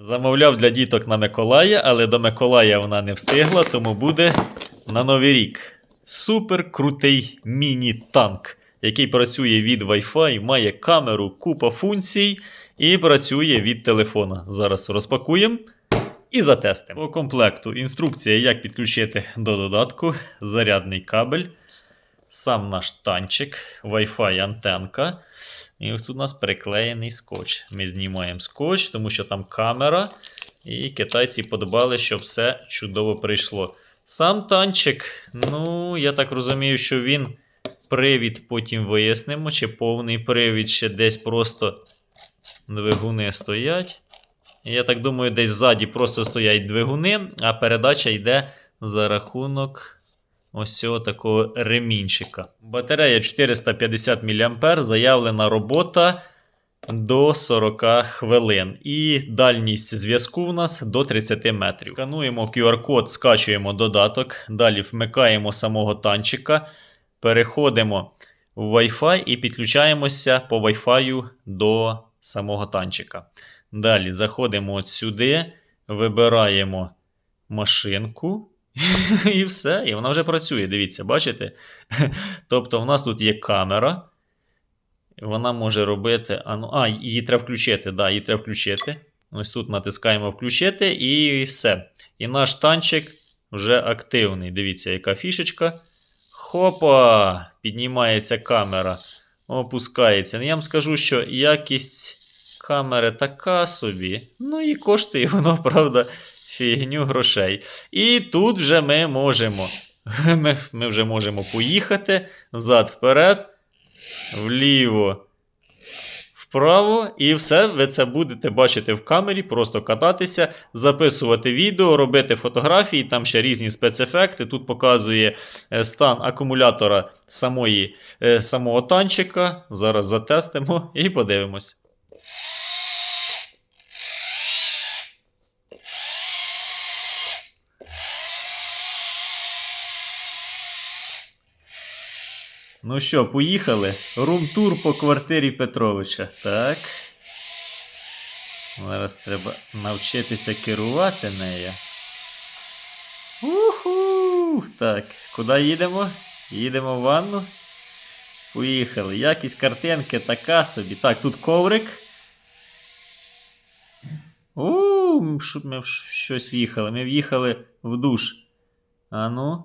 Замовляв для діток на Миколая, але до Миколая вона не встигла, тому буде на Новий рік. Супер крутий міні-танк, який працює від Wi-Fi, має камеру, купа функцій і працює від телефона. Зараз розпакуємо і затестимо. По комплекту інструкція, як підключити до додатку, зарядний кабель, сам наш танчик, Wi-Fi антенка. І ось тут у нас приклеєний скотч. Ми знімаємо скотч, тому що там камера. І китайці подбали, щоб все чудово прийшло. Сам танчик, ну, я так розумію, що він привід потім вияснимо, чи повний привід ще десь просто двигуни стоять. Я так думаю, десь ззаді просто стоять двигуни, а передача йде за рахунок ось цього такого ремінчика. Батарея 450 мА, заявлена робота до 40 хвилин. І дальність зв'язку в нас до 30 метрів. Скануємо QR-код, скачуємо додаток, далі вмикаємо самого танчика, переходимо в Wi-Fi і підключаємося по Wi-Fi до самого танчика. Далі заходимо от сюди, вибираємо машинку. І все, і вона вже працює. Дивіться, бачите? Тобто, в нас тут є камера. Вона може робити. А, ну, а її треба включити. Да, її треба включити. Ось тут натискаємо включити і все. І наш танчик вже активний. Дивіться, яка фішечка. Хопа! Піднімається камера. Опускається. Ну, Я вам скажу, що якість камери така собі. Ну і коштує воно, правда, фігню грошей. І тут вже ми можемо. Ми, ми вже можемо поїхати зад вперед, вліво, вправо, і все ви це будете бачити в камері, просто кататися, записувати відео, робити фотографії, там ще різні спецефекти. Тут показує е, стан акумулятора самої, е, самого танчика. Зараз затестимо і подивимось. Ну що, поїхали? Рум-тур по квартирі Петровича. Так. Зараз треба навчитися керувати нею. Уху! Так, куди їдемо? Їдемо в ванну. Поїхали. Якість картинки така собі. Так, тут коврик. У, щоб ми в щось в'їхали. Ми в'їхали в душ. А ну.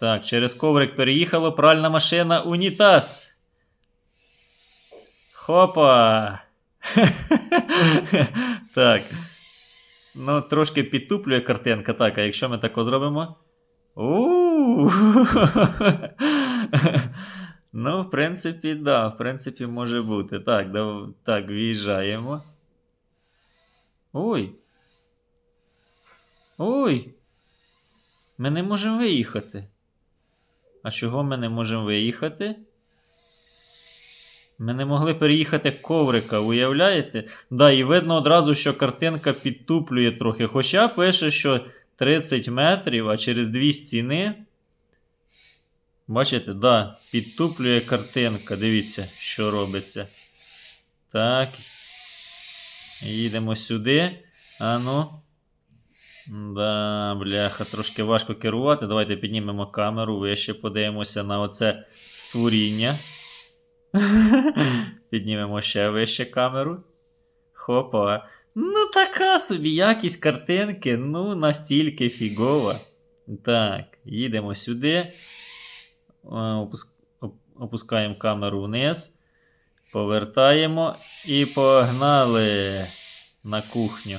Так, через коврик переїхала пральна машина унітаз. Хопа. так. Ну, трошки підтуплює картинка. Так, а якщо ми тако зробимо. у Ну, в принципі, да, в принципі, може бути. Так, дав... так, в'їжджаємо. Ой. Ой. Ми не можемо виїхати. А чого ми не можемо виїхати? Ми не могли переїхати коврика, уявляєте? Да, і видно одразу, що картинка підтуплює трохи. Хоча пише, що 30 метрів, а через дві стіни. Бачите, да, підтуплює картинка. Дивіться, що робиться. Так. Їдемо сюди. Ану. Да, бляха, трошки важко керувати. Давайте піднімемо камеру, вище подивимося на оце створіння. Піднімемо ще вище камеру. Хопа. Ну, така собі якість картинки, ну, настільки фігова. Так, їдемо сюди. Опускаємо камеру вниз. Повертаємо і погнали на кухню.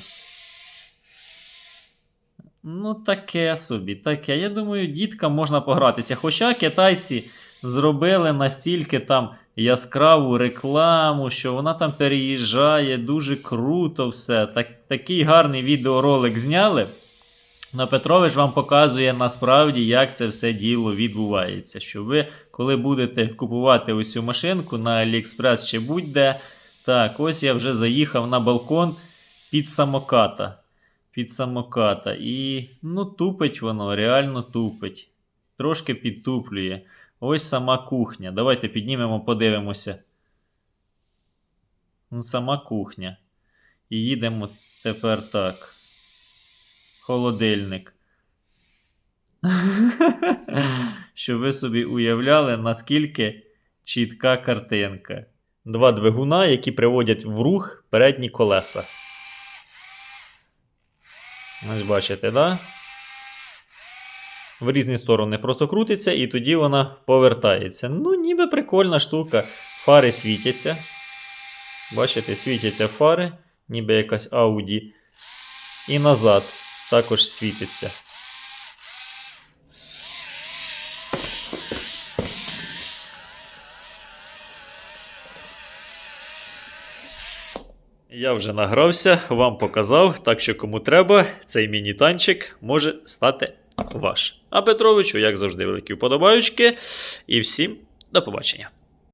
Ну, таке собі, таке. Я думаю, діткам можна погратися. Хоча китайці зробили настільки там яскраву рекламу, що вона там переїжджає, дуже круто все. Так, Такий гарний відеоролик зняли. Но Петрович вам показує насправді, як це все діло відбувається. Що ви, коли будете купувати ось цю машинку на AliExpress чи будь-де. Так, ось я вже заїхав на балкон під самоката під самоката. І ну, тупить воно, реально тупить. Трошки підтуплює. Ось сама кухня. Давайте піднімемо, подивимося. Ну, Сама кухня. І їдемо тепер так. Холодильник. Щоб ви собі уявляли, наскільки чітка картинка. Два двигуна, які приводять в рух передні колеса. Ось бачите, да? В різні сторони просто крутиться, і тоді вона повертається. Ну, ніби прикольна штука. Фари світяться. Бачите, світяться фари, ніби якась Audi. І назад також світиться. Я вже награвся, вам показав, так що кому треба, цей міні-танчик може стати ваш. А Петровичу, як завжди, великі вподобаючки. І всім до побачення.